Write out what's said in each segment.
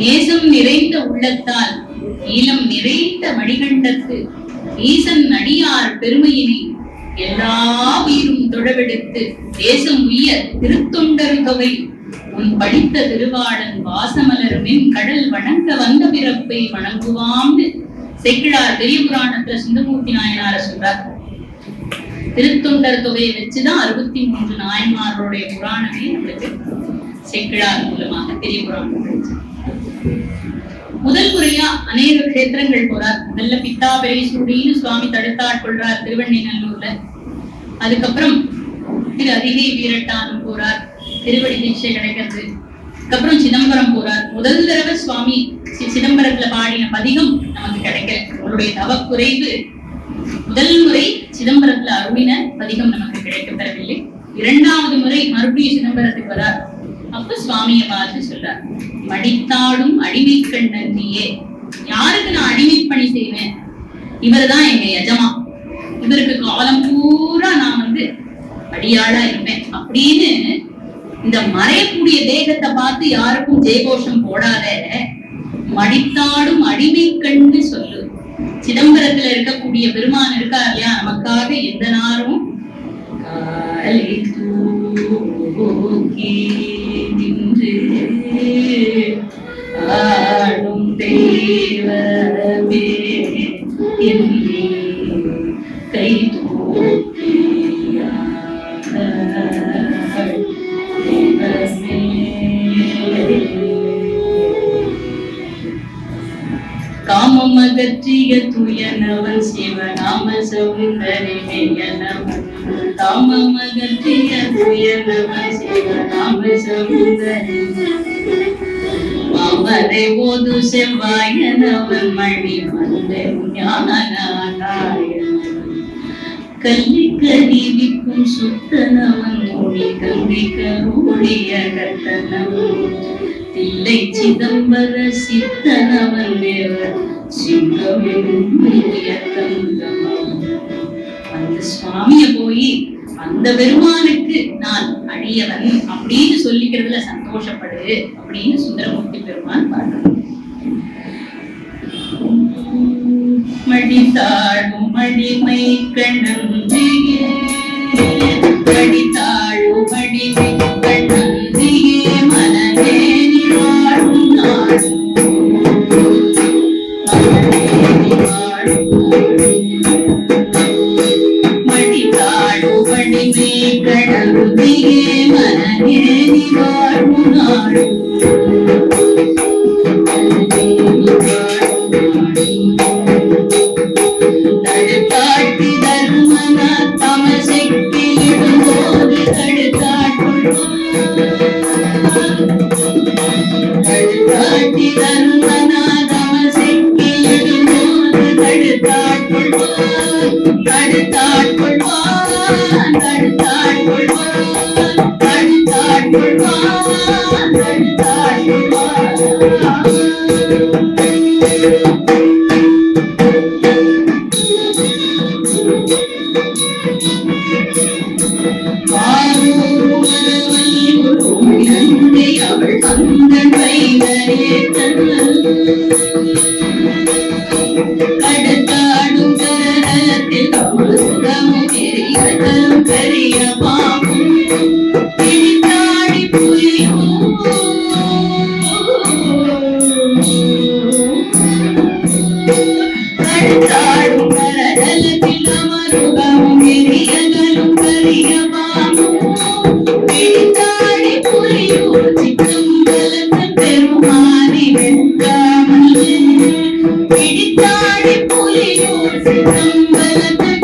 தேசம் நிறைந்த உள்ளத்தால் ஈழம் நிறைந்த மணிகண்டத்து ஈசன் அடியார் பெருமையினை எல்லா உயிரும் தொழவெடுத்து தேசம் உயர் திருத்தொண்டர் தொகை உன் படித்த திருவாளன் வாசமலருமின் கடல் வணங்க வந்த பிறப்பை வணங்குவாம்னு செக்கிழார் பெரிய புராணத்துல சிந்தமூர்த்தி நாயனார சொல்றார் திருத்தொண்டர் தொகையை வச்சுதான் அறுபத்தி மூன்று நாயன்மார்களுடைய புராணமே நம்மளுக்கு செக்கிழார் மூலமாக பெரிய புராணம் கிடைச்சது. முதல் முறையா அநேக கஷேத்திரங்கள் போறார். முதல்ல பித்தா பெரியசூடின்னு சுவாமி தடுத்தாட்கொள்றார் திருவண்ணைநல்லூர்ல அதுக்கப்புறம் திரு அதிகை வீரட்டானம் போறார். திருவடி தீட்சை கிடைக்கிறது அதுக்கப்புறம் சிதம்பரம் போறார். முதல் தடவை சுவாமி சிதம்பரத்துல பாடின பதிகம் நமக்கு கிடைக்கல. அவருடைய தவக்குறைவு முதல் முறை சிதம்பரத்துல அருளின பதிகம் நமக்கு கிடைக்கப் பெறவில்லை இரண்டாவது முறை மறுபடியும் சிதம்பரத்துக்கு வரார். அப்ப சுவாமியை பார்த்து சொல்றார் மடித்தாடும் அடிமை கண் யாருக்கு நான் அடிமை பணி செய்வேன்? இவர்தான் எங்க எஜமா. இவருக்கு காலம் பூரா நான் வந்து அடியாளா இருப்பேன். அப்படின்னு இந்த மறையக்கூடிய தேகத்தை பார்த்து யாருக்கும் ஜெயகோஷம் போடாத மடித்தாடும் அடிமை கண்ணு சொல்லு. சிதம்பரத்துல இருக்கக்கூடிய பெருமான் இருக்கா இல்லையா? நமக்காக எந்த நாரும் காலை தூக்கி ஆடும் தெய்வமே என்னை கை காமம் அகற்றிய துயனவன் சிவநாம சௌந்தரி மேயனவன் காமம் அகற்றிய துயனவன் சிவநாம சௌந்தரி மாமரை ஓது செவ்வாயனவன் மணி மந்தை ஞானானாயன் கல்வி சுத்தனவன் மொழி கல்வி கருடைய கத்தனவன் தில்லை சிதம்பர சித்தனவன் தேவ சிங்கமெனும் அந்த சுவாமிய போய் அந்த பெருமானுக்கு நான் அடியவன் அப்படின்னு சொல்லிக்கிறதுல சந்தோஷப்படு அப்படின்னு சுந்தரமூர்த்தி பெருமான் பாடுறார். மடித்தாழும் மடிமை கண்ணந்தியே மடித்தாழும் மடிமை கண்ணந்தியே மனதே நிவாழும் நாடும் மனதே நிவாழும் கடவுதியே மனதே Satan. பிடித்தாடி புலியூர் சிதம்பரத்தை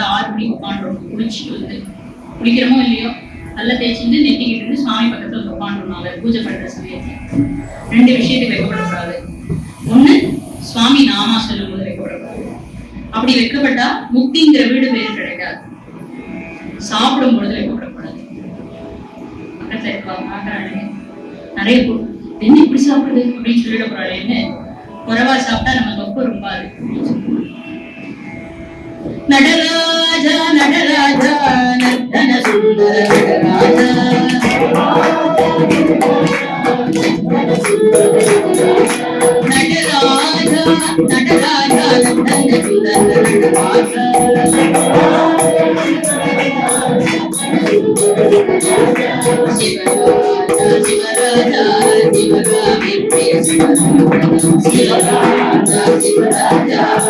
நல்லா சின்ன வயசுல ஆறு மணிக்கு உட்காந்துரும் குளிச்சுட்டு வந்து குளிக்கிறோமோ இல்லையோ நல்லா தேய்ச்சிட்டு நெட்டிக்கிட்டு இருந்து சாமி பக்கத்துல வந்து உட்காந்துருந்தாங்க பூஜை பண்ற சமயத்துல. ரெண்டு விஷயத்துக்கு வைக்கப்படக்கூடாது. ஒண்ணு சுவாமி நாமா சொல்லும் போது வைக்கப்படக்கூடாது. அப்படி வைக்கப்பட்டா முக்திங்கிற வீடு பேர் கிடைக்காது. சாப்பிடும் பொழுது வைக்கப்படக்கூடாது. பக்கத்துல இருப்பாங்க பார்க்கறாங்க நிறைய என்ன இப்படி சாப்பிடுது? அப்படின்னு சொல்லிட போறாளேன்னு குறைவா சாப்பிட்டா நம்ம தொப்பு ரொம்ப இருக்கு நடராஜா நடராஜா நர்த்தன சுந்தர நடராஜா. நடராஜா நடராஜா நர்த்தன சுந்தர நடராஜா. சிவராஜா சிவராஜா சிவகாமி பிரிய சிவராஜா சிவராஜா சிவராஜா சிவராஜா.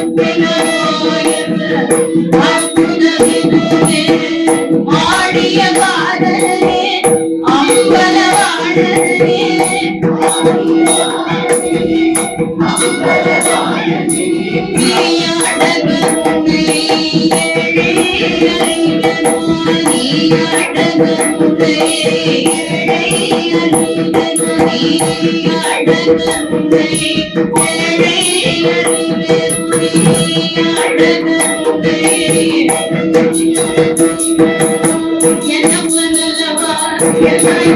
அல்லவா என்னப்ப நல்லவா என் தாயும் அல்லவா ஆடிய பாடலே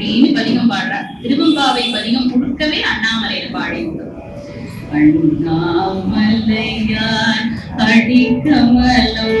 அப்படின்னு பதிகம் பாடுறார் திருவம்பாவை பதிகம் முழுக்கவே அண்ணாமலையில பாடி அண்ணாமலையார் அடிக்கமலம்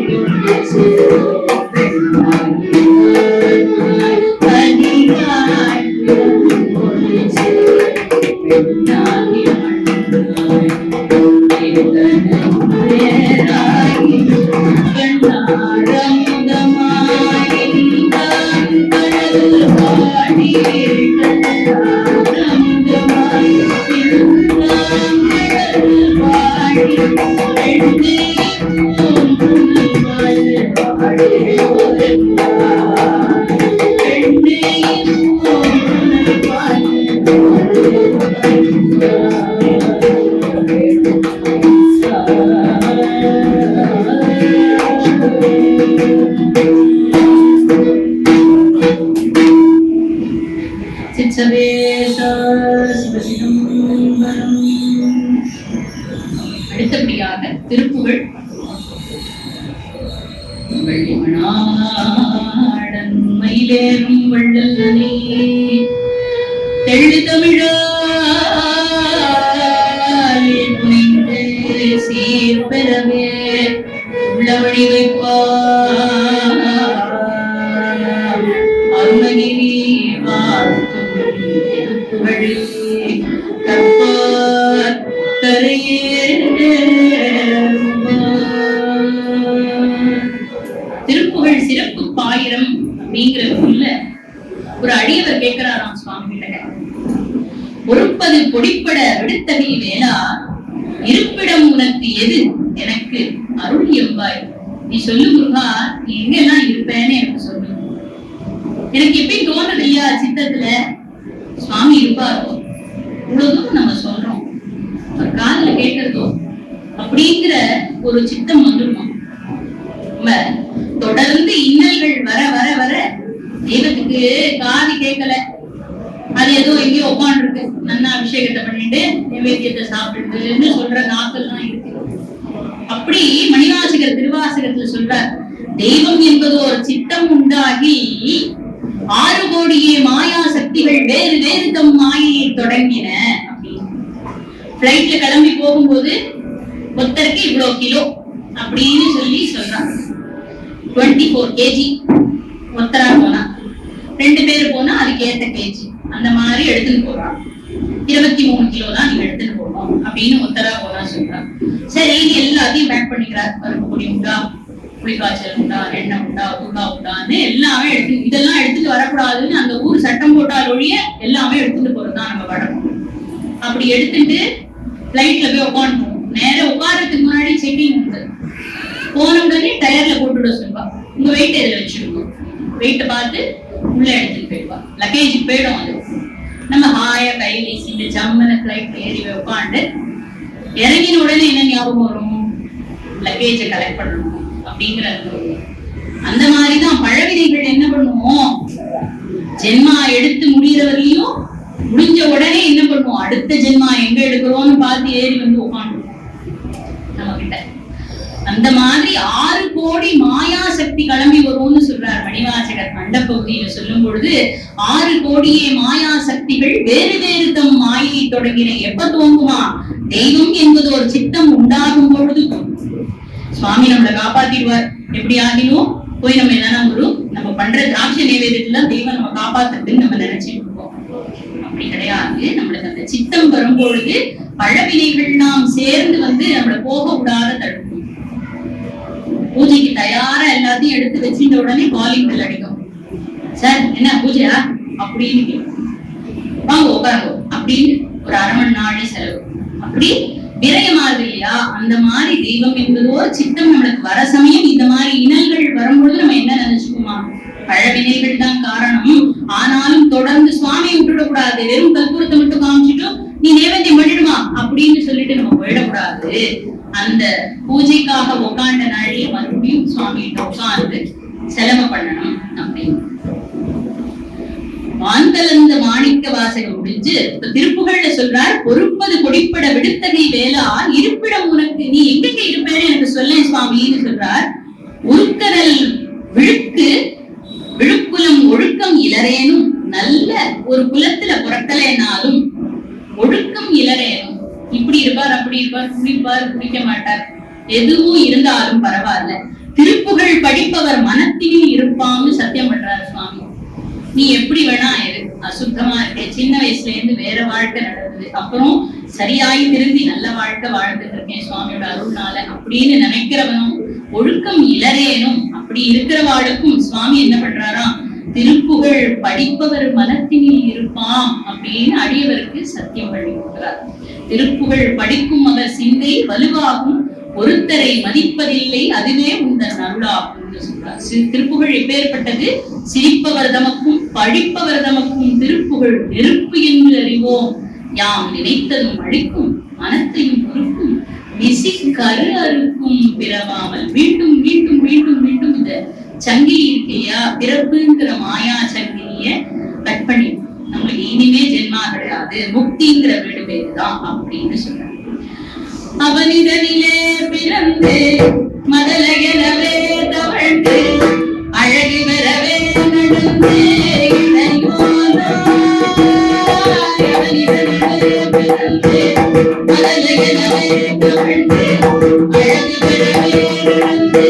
அடிக்கமலம் பாடி உள்ளவழி இல்லையா சுவாமி இருப்பாரோ? இவ்வளவு தூரம் நம்ம சொல்றோம். அவர் காதுல கேட்கறதோ அப்படிங்கிற ஒரு சித்தம் வந்துருமா? நம்ம தொடர்ந்து இன்னல்கள் வர வர வர தெய்வத்துக்கு காது கேட்கல. அது ஏதோ எங்கேயோ உட்காந்துருக்கு நன்னா அபிஷேகத்தை பண்ணிட்டு நைவேத்தியத்தை சாப்பிட்டுன்னு சொல்ற நாக்கள்லாம் இருக்கு. அப்படி மணிவாசகர் திருவாசகத்துல சொல்றார் தெய்வம் என்பது ஒரு சித்தம் உண்டாகி ஆறு கோடியே மாயா சக்திகள் வேறு வேறு தம் மாயையை தொடங்கின. அப்படின்னு பிளைட்ல கிளம்பி போகும்போது ஒருத்தருக்கு இவ்வளவு கிலோ அப்படின்னு சொல்லி சொல்றாங்க டுவெண்ட்டி ஃபோர் கேஜி ஒத்தரா போனா. ரெண்டு பேர் போனா அதுக்கு ஏத்த கேஜி அந்த மாதிரி எடுத்துன்னு போறான். இருபத்தி மூணு கிலோ தான் நீங்க எடுத்துட்டு போகணும் அப்படின்னு ஒத்தரா போனா சொல்றான். சரி இது எல்லாத்தையும் பேக் பண்ணிக்கிறார். பருப்பு முடியுங்களா உண்டா உண்டா எண்ணெய் உண்டா உண்டா உண்டான்னு எல்லாமே எடுத்து இதெல்லாம் எடுத்துட்டு வரக்கூடாதுன்னு அந்த ஊர் சட்டம் போட்டால் ஒழிய எல்லாமே எடுத்துட்டு போறதுதான் நம்ம படம் அப்படி எடுத்துட்டு பிளைட்ல போய் உட்காந்துருவோம் நேரா உட்காரத்துக்கு முன்னாடி செக்கிங் உண்டு. போன உடனே டயர்ல போட்டுவிட சொல்லுவா. உங்க வெயிட் எதில் வச்சிருக்கோம்? வெயிட்டை பார்த்து உள்ள எடுத்துட்டு போயிடுவா. லக்கேஜ் போயிடும் அது. நம்ம ஹாயா கை வீசிட்டு ஜம்மன பிளைட்ல ஏறி உட்காந்து இறங்கின உடனே என்ன ஞாபகம் வரும்? லக்கேஜை கலெக்ட் பண்ணணும். அப்படிங்கிற அந்த மாதிரிதான் பழவினைகள் என்ன பண்ணுவோம் ஜென்மா எடுத்து முடியறவரையும் முடிஞ்ச உடனே என்ன பண்ணுவோம்? அடுத்த ஜென்மா எங்க எடுக்கிறோம்னு பார்த்து ஏறி வந்து உட்காந்துருவோம் நம்ம கிட்ட அந்த மாதிரி ஆறு கோடி மாயா சக்தி கிளம்பி வரும்னு சொல்றார் மணிவாசகர் மண்டபகுதியில சொல்லும் பொழுது ஆறு கோடியே மாயா சக்திகள் வேறு வேறு தம் மாயை தொடங்கின எப்ப தோங்குமா தெய்வம் என்பது ஒரு சித்தம் உண்டாகும் பொழுது சுவாமி நம்மளை காப்பாத்திடுவார். எப்படி ஆகினோம் போய் நம்ம என்னன்னா ஒரு நம்ம பண்ற திராட்சை நைவேத்தியத்துல தெய்வம் நம்ம காப்பாத்துறதுன்னு நம்ம நினைச்சிட்டு இருக்கோம். அப்படி கிடையாது. நம்மளுக்கு அந்த சித்தம் வரும்பொழுது பழவினைகள் நாம் சேர்ந்து வந்து நம்மள போக விடாத தடுக்கும் பூஜைக்கு தயாரா எல்லாத்தையும் எடுத்து வச்சிருந்த உடனே காலிங் பில் அடிக்கும். சார் என்ன பூஜையா? அப்படின்னு வாங்க உட்காருங்க. அப்படின்னு ஒரு அரை மணி நாளே செலவு. அப்படி விரயமாகுது இல்லையா அந்த மாதிரி தெய்வம் என்பதோ சித்தம் நம்மளுக்கு வர சமயம் இந்த மாதிரி இனங்கள் வரும்பொழுது நம்ம என்ன நினைச்சுக்குமா? பழவினைகள் தான் காரணம். ஆனாலும் தொடர்ந்து சுவாமியை விட்டுடக்கூடாது. வெறும் கற்பூரத்தை மட்டும் காமிச்சிட்டும் நீ நேவேத்தியம் பண்ணிடுமா? அப்படின்னு சொல்லிட்டு நம்ம போயிடக்கூடாது. அந்த பூஜைக்காக உட்காண்ட நாளையே மறுபடியும் சுவாமிகிட்ட உட்கார்ந்து செலவு பண்ணணும் அப்படின்னு. மாந்தலந்த மாணிக்க வாசகம் முடிஞ்சு இப்ப திருப்புகழ்ல சொல்றார் பொறுப்பது கொடிப்பட விடுத்தகை வேலா இருப்பிடம் உனக்கு நீ எங்கெங்க இருப்பேன்னு எனக்கு சொல்லேன் சுவாமின்னு சொல்றார். உருக்கடல் விழுக்கு விழுக்குலம் ஒழுக்கம் இளரேனும் நல்ல ஒரு குலத்துல புறக்கலைனாலும் ஒழுக்கம் இளரேனும் இப்படி இருப்பார் அப்படி இருப்பார் குடிப்பார் குடிக்க மாட்டார். எதுவும் இருந்தாலும் பரவாயில்ல. திருப்புகழ் படிப்பவர் மனத்திலே இருப்பான்னு சத்தியம் பண்றாரு சுவாமி. நீ எப்படி வேணா அசுத்தமா இருக்க சின்ன வயசுல இருந்து வேற வாழ்க்கை நடந்தது. அப்புறம் சரியாகி திருந்தி நல்ல வாழ்க்கை வாழ்ந்துட்டு இருக்கேன் சுவாமியோட அருள்னால. அப்படின்னு நினைக்கிறவனும் ஒழுக்கம் இளரேனும் அப்படி இருக்கிறவாளுக்கும் சுவாமி என்ன பண்றாராம் திருப்புகழ் படிப்பவர் மனத்தினில் இருப்பாம் அப்படின்னு அடியவருக்கு சத்தியம் பண்ணி கொடுக்கிறார் திருப்புகழ் படிக்கும் அவர் சிந்தை வலுவாகும். ஒருத்தரை மதிப்பதில்லை அதுவே உந்தன் அப்படின்னு திருப்புகழ் எப்பேற்பட்டது? சிரிப்பவர் தமக்கும் பழிப்பவர் தமக்கும் திருப்புகழ் நெருப்பு என்று அறிவோம். யாம் நினைத்ததும் அழிக்கும் மனத்தையும் உருக்கும் நிசி கரு அறுக்கும் பிறவாமல் மீண்டும் மீண்டும் மீண்டும் மீண்டும் இந்த சங்கி இருக்கையா பிறப்புங்கிற மாயா சங்கிலிய கட் பண்ணி நம்மளுக்கு இனிமே ஜென்மா கிடையாது முக்திங்கிற வீடு பேரு தான் அப்படின்னு சொல்றாங்க அவனிதனிலே பிறந்து மதலையனவே தவழ்ந்து அழகி வரவே நடந்து அவனிதனிலே பிறந்து மதலையனவே தவழ்ந்து அழகி வரவே நடந்து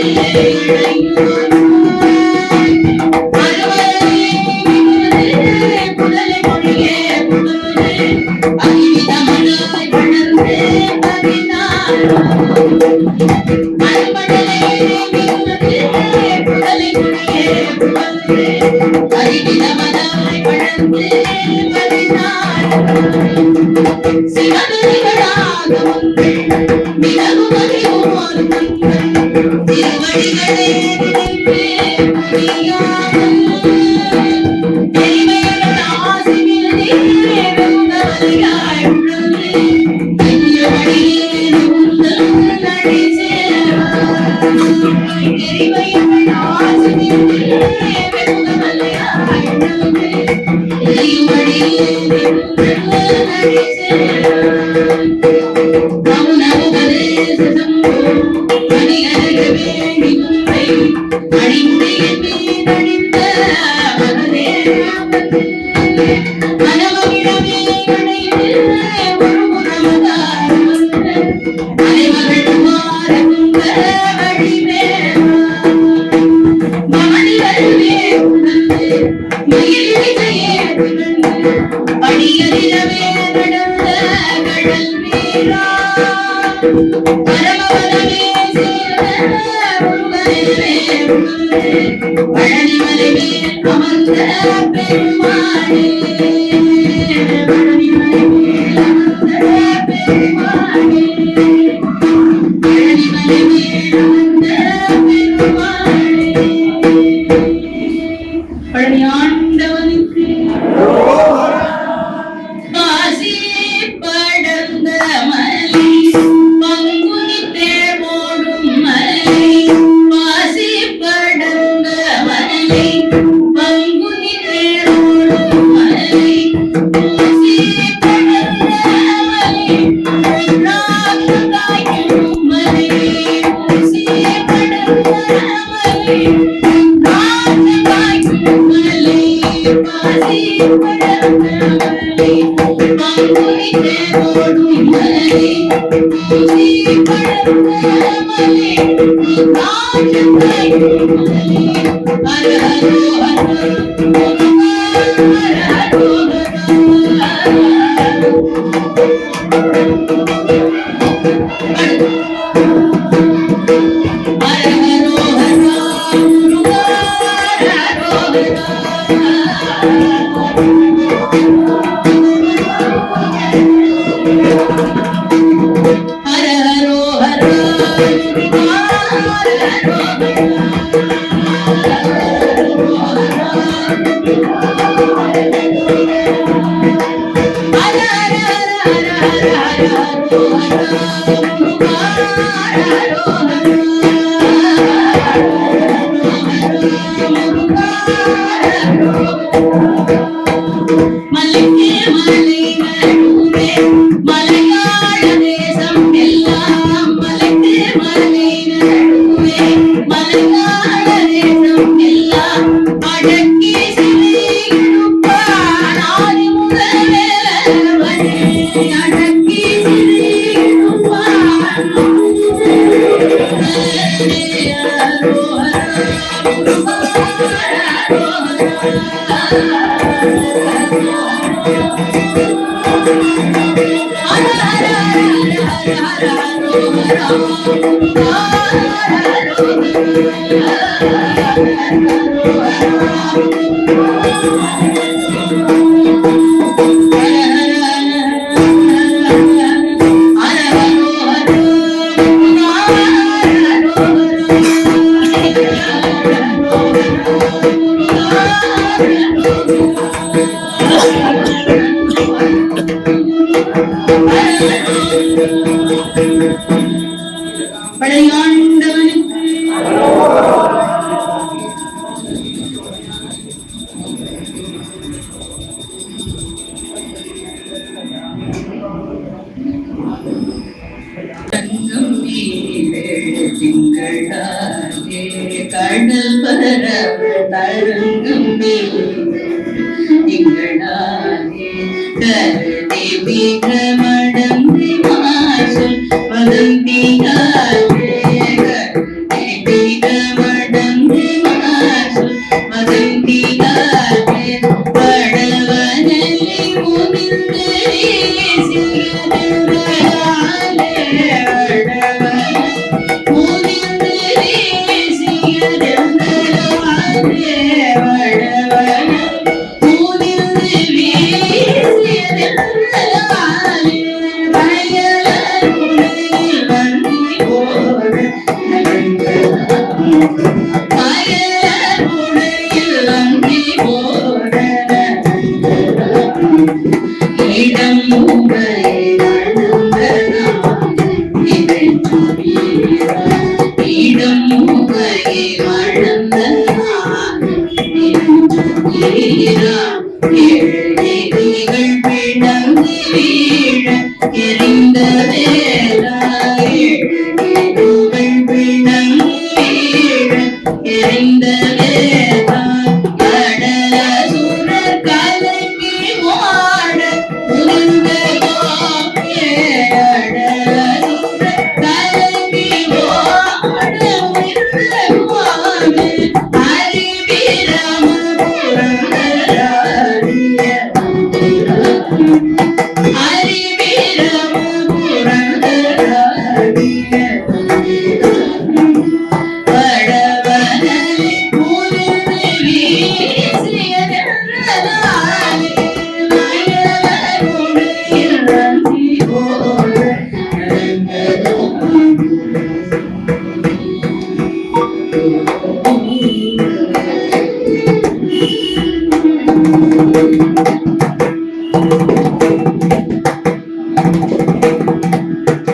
Amen.